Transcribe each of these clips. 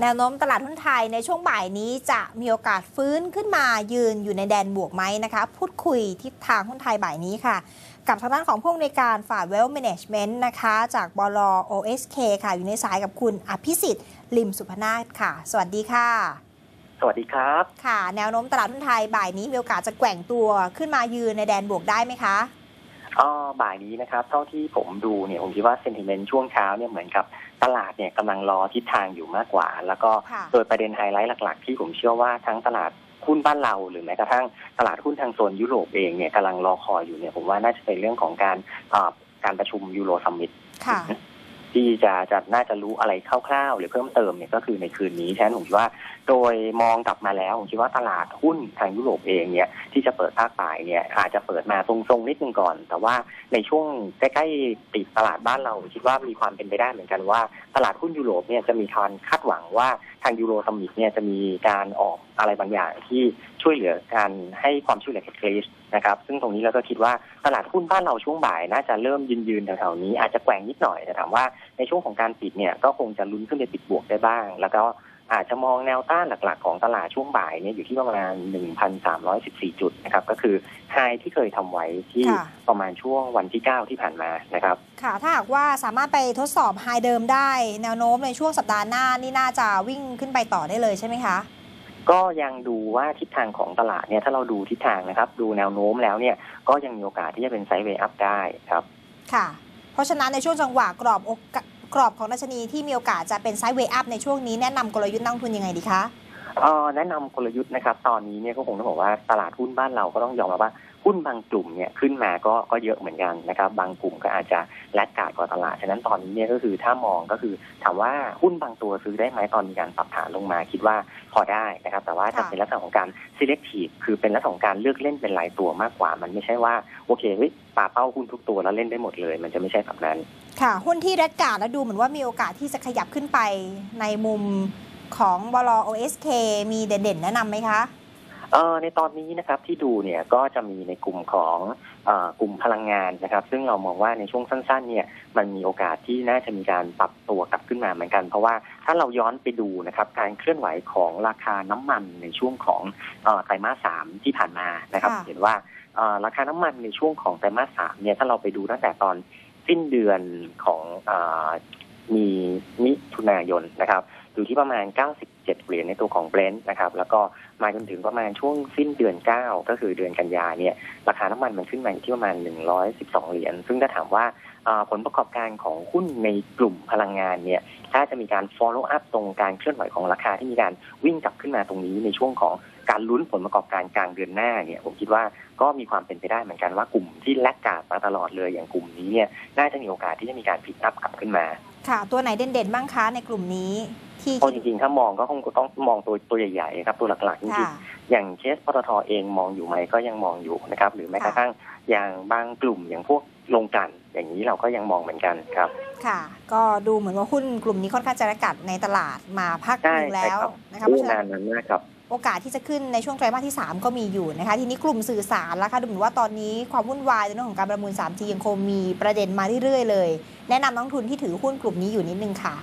แนวโน้มตลาดหุ้นไทยในช่วงบ่ายนี้จะมีโอกาสฟื้นขึ้นมายืนอยู่ในแดนบวกไหมนะคะ พูดคุยทิศทางหุ้นไทยบ่ายนี้ค่ะ กับทางด้านของผู้อำนวยการฝ่าย Wealth Management นะคะ จากบล OSK ค่ะ อยู่ในสายกับคุณอภิสิทธิ์ ลิมสุพนาถค่ะ สวัสดีค่ะ สวัสดีครับ ค่ะ แนวโน้มตลาดหุ้นไทยบ่ายนี้มีโอกาสจะแกว่งตัวขึ้นมายืนในแดนบวกได้ไหมคะ อ๋อบ่ายนี้นะครับ เท่าที่ผมดูเนี่ยผมคิดว่าเซนติเมนต์ช่วงเช้าเนี่ยเหมือนกับตลาดเนี่ยกำลังรอทิศทางอยู่มากกว่า แล้วก็ค่ะโดยประเด็นไฮไลท์หลักๆ ที่ผมเชื่อว่าทั้งตลาดหุ้นบ้านเราหรือแม้กระทั่งตลาดหุ้นทางโซนยุโรปเองเนี่ยกำลังรอคอยอยู่เนี่ยผมว่าน่าจะเป็นเรื่องของการอ่าการประชุมยูโรซัมมิตค่ะ ที่จะจะน่าจะรู้อะไรคร่าวๆ หรือเพิ่มเติมเนี่ยก็คือในคืนนี้ฉะนั้นผมคิดว่า โดยมองกลับมาแล้วผมคิดว่าตลาดหุ้นทางยุโรปเองเนี่ยที่จะเปิดภาคบ่ายเนี่ยอาจจะเปิดมาทรงๆนิดนึงก่อน แต่ว่าในช่วงใกล้ๆติดตลาดบ้านเราคิดว่ามีความเป็นไปได้เหมือนกันว่า ตลาดหุ้นยุโรปเนี่ยจะมีการคาดหวังว่า ทางยูโรซัมมิตเนี่ยจะมีการออกอะไรบางอย่างที่ช่วยเหลือการให้ความช่วยเหลือกับกรีซนะครับ ซึ่งตรงนี้เราก็คิดว่าตลาดหุ้นบ้านเราช่วงบ่ายน่าจะเริ่มยืนยืนแถวๆนี้อาจจะแกว่งนิดหน่อยแต่ถามว่าในช่วงของการปิดเนี่ยก็คงจะลุ้นขึ้นไปปิดบวกได้บ้าง แล้วก็ อาจจะมองแนวต้านหลักๆ ของตลาดช่วงบ่ายเนี่ยอยู่ที่ประมาณ 1,314 จุดนะครับ ก็คือไฮที่เคยทำไว้ที่ค่ะประมาณช่วงวันที่ 9 ที่ผ่านมานะครับ ค่ะ ถ้าหากว่าสามารถไปทดสอบไฮเดิมได้แนวโน้มในช่วงสัปดาห์หน้านี่น่าจะวิ่งขึ้นไปต่อได้เลยใช่ไหมคะก็ยังดูว่าทิศทางของตลาดเนี่ยถ้าเราดูทิศทางนะครับ ดูแนวโน้มแล้วเนี่ยก็ยังมีโอกาสที่จะเป็นไซด์เวย์อัพได้ครับ ค่ะ เพราะฉะนั้นในช่วงจังหวะกรอบโอ กรอบของดัชนีที่มีโอกาสจะเป็นไซด์เวย์อัพในช่วงนี้แนะนำกลยุทธ์นักลงทุนยังไงดีคะอ่อแนะนำกลยุทธ์นะครับ ตอนนี้เนี่ยก็คงต้องบอกว่าตลาดหุ้นบ้านเราก็ต้องยอมรับว่าหุ้นบางกลุ่มเนี่ยขึ้นมาก็ก็เยอะเหมือนกันนะครับ บางกลุ่มก็อาจจะแลกกาดกว่าตลาด ฉะนั้นตอนนี้เนี่ยก็คือถ้ามองก็คือถามว่าหุ้นบางตัวซื้อได้ไหมตอนมีการปรับฐานลงมาคิดว่าพอได้นะครับ แต่ว่าจะค่ะเป็นลักษณะของการ selective คือเป็นลักษณะของการเลือกเล่นเป็นรายตัวมากกว่า มันไม่ใช่ว่าโอเคเฮ้ยปาเป้าหุ้นทุกตัวแล้วเล่นได้หมดเลย มันจะไม่ใช่แบบนั้น ค่ะหุ้นที่แรดการ์ดแล้วดูเหมือนว่ามีโอกาสที่จะขยับขึ้นไปในมุมของบล OSK มีเด่นๆ แนะนำไหมคะเอ่อในตอนนี้นะครับที่ดูเนี่ยก็จะมีในกลุ่มของเอ่อกลุ่มพลังงานนะครับ ซึ่งเรามองว่าในช่วงสั้น ๆ เนี่ยมันมีโอกาสที่น่าจะมีการปรับตัวกลับขึ้นมาเหมือนกัน เพราะว่าถ้าเราย้อนไปดูนะครับการเคลื่อนไหวของราคาน้ำมันในช่วงของเอ่อไตรมาสสามที่ผ่านมานะครับค่ะเห็นว่าเอ่อราคาน้ำมันในช่วงของไตรมาสสามเนี่ยถ้าเราไปดูตั้งแต่ตอน สิ้นเดือนของอมีมิถุนายนนะครับอยู่ที่ประมาณ 97 เหรียญในตัวของเบรนท์นะครับ แล้วก็มาจนถึงประมาณช่วงสิ้นเดือน 9 ก็คือเดือนกันยาเนี่ย ราคาน้ำมันมันขึ้นมาอยู่ที่ประมาณ 112 เหรียญ ซึ่งถ้าถามว่าอ่าผลประกอบการของหุ้นในกลุ่มพลังงานเนี่ย ถ้าจะมีการ follow up ตรงการเคลื่อนไหวของราคาที่มีการวิ่งกลับขึ้นมาตรงนี้ในช่วงของ การลุ้นผลประกอบการกลางเดือนหน้าเนี่ยผมคิดว่าก็มีความเป็นไปได้เหมือนกันว่ากลุ่มที่แลกกาดมาตลอดเลยอย่างกลุ่มนี้เนี่ยน่าจะมีโอกาสที่จะมีการพิกอัพกลับขึ้นมา ค่ะ ตัวไหนเด่นๆบ้างคะในกลุ่มนี้ที่เพราะจริงๆ ถ้ามองก็คงต้องมองตัวตัวใหญ่ๆครับตัวหลักๆจริงค่ะๆอย่างเคสปตทเองมองอยู่ไหมก็ยังมองอยู่นะครับ หรือแม้กระทั่งอย่างบางกลุ่มอย่างพวกโรงกลั่นอย่างนี้เราก็ยังมองเหมือนกันครับ ค่ะ ก็ดูเหมือนว่าหุ้นกลุ่มนี้ค่อนข้างจะระกัดในตลาดมาพักหใช่นึ่งแล้วใช่ครับนะคะเพดูราะฉะนานั้นนนั้นมากครับ โอกาสที่จะขึ้นในช่วงไตรมาสที่ 3 ก็มีอยู่นะคะทีนี้กลุ่มสื่อสารล่ะคะดูเหมือนว่าตอนนี้ความวุ่นวายในเรื่องของการประมูล 3G ยังคงมีประเด็นมาเรื่อยๆเลย แนะนำนักลงทุนที่ถือหุ้นกลุ่มนี้อยู่นิดนึงค่ะ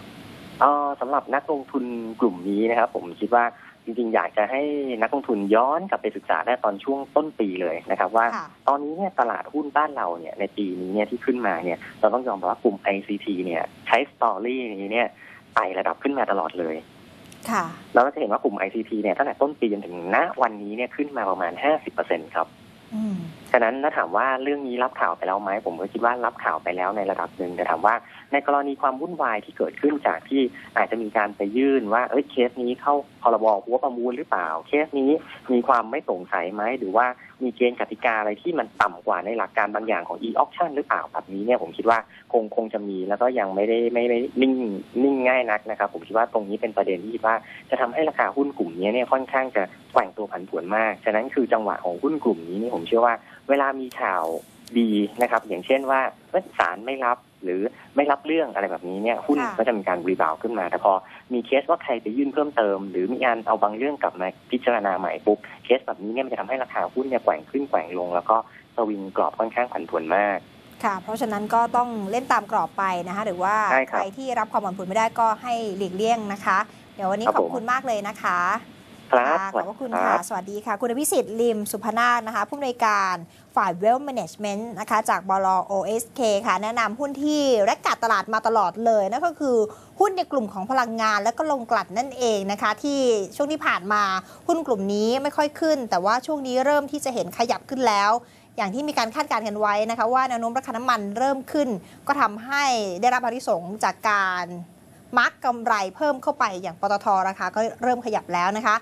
เอ่อสำหรับนักลงทุนกลุ่มนี้นะครับผมคิดว่าจริงๆ อยากจะให้นักลงทุนย้อนกลับไปศึกษาได้ตอนช่วงต้นปีเลยนะครับ ว่าค่ะตอนนี้เนี่ยตลาดหุ้นบ้านเราเนี่ยในปีนี้เนี่ยที่ขึ้นมาเนี่ยเราต้องยอมรับว่ากลุ่ม ICT เนี่ยใช้สตอรี่นี้เนี่ยไต่ระดับขึ้นมาตลอดเลยค่ะ เราก็จะเห็นว่ากลุ่ม ICT เนี่ยตั้งแต่ต้นปีจนถึงณวันนี้เนี่ยขึ้นมาประมาณ 50%ครับอืม ฉะนั้นถ้าถามว่าเรื่องนี้รับข่าวไปแล้วไหมผมก็คิดว่ารับข่าวไปแล้วในระดับหนึ่งแต่ถามว่า ในกรณีความวุ่นวายที่เกิดขึ้นจากที่อาจจะมีการไปยื่นว่าเอ้ยเคสนี้เข้าพรบหัวประมูลหรือเปล่า เคสนี้มีความไม่โปร่งใสไหมหรือว่ามีเกณฑ์กติกาอะไรที่มันต่ำกว่าในหลักการบางอย่างของ e-auction หรือเปล่าแบบนี้เนี่ยผมคิดว่าคงคงจะมีแล้วก็ยังไม่ได้ไม่ได้นิ่งนิ่งง่ายนักนะครับ ผมคิดว่าตรงนี้เป็นประเด็นที่คิดว่าจะทำให้ราคาหุ้นกลุ่มนี้เนี่ยค่อนข้างจะแกว่งตัวผันผวนมาก ฉะนั้นคือจังหวะของหุ้นกลุ่มนี้นี่ผมเชื่อว่า เวลามีข่าวดีนะครับ อย่างเช่นว่าเอ้ยศาลไม่รับหรือไม่รับเรื่องอะไรแบบนี้เนี่ยหุ้นค่ะก็จะมีการรีบาวขึ้นมา แต่พอมีเคสว่าใครไปยื่นเพิ่มเติม หรือมีการเอาบางเรื่องกลับมาพิจารณาใหม่ปุ๊บเคสแบบนี้เนี่ยมันจะทำให้ราคาหุ้นเนี่ยแกว่งขึ้นแกว่งลง แล้วก็สวิงกรอบค่อนข้างผันผวนมากค่ะ เพราะฉะนั้นก็ต้องเล่นตามกรอบไปนะคะหรือว่าใช่คใครับรที่รับความผันผวนไม่ได้ก็ให้หลีกเลี่ยงนะคะ เดี๋ยววันนี้ครับขอบผมคุณมากเลยนะคะ ครับค่ะขอบพระคุณรัค่ะบสวัสดีค่ะ คุณอภิสิทธิ์ลิมสุพนาถนะคะ ผู้อำนวยการฝ่าย Wealth Management นะคะ จากบล OSK ค่ะ แนะนำหุ้นที่แรกกัดตลาดมาตลอดเลยนั่นก็คือหุ้นในกลุ่มของพลังงานและก็ลงกลั่นนั่นเองนะคะ ที่ช่วงที่ผ่านมาหุ้นกลุ่มนี้ไม่ค่อยขึ้น แต่ว่าช่วงนี้เริ่มที่จะเห็นขยับขึ้นแล้วอย่างที่มีการคาดการณ์กันไว้นะคะว่าแนวโน้มราคาน้ำมันเริ่มขึ้น ก็ทำให้ได้รับอานิสงส์จากการมาร์กกำไรเพิ่มเข้าไปอย่างปตทราคาก็เริ่มขยับแล้วนะคะ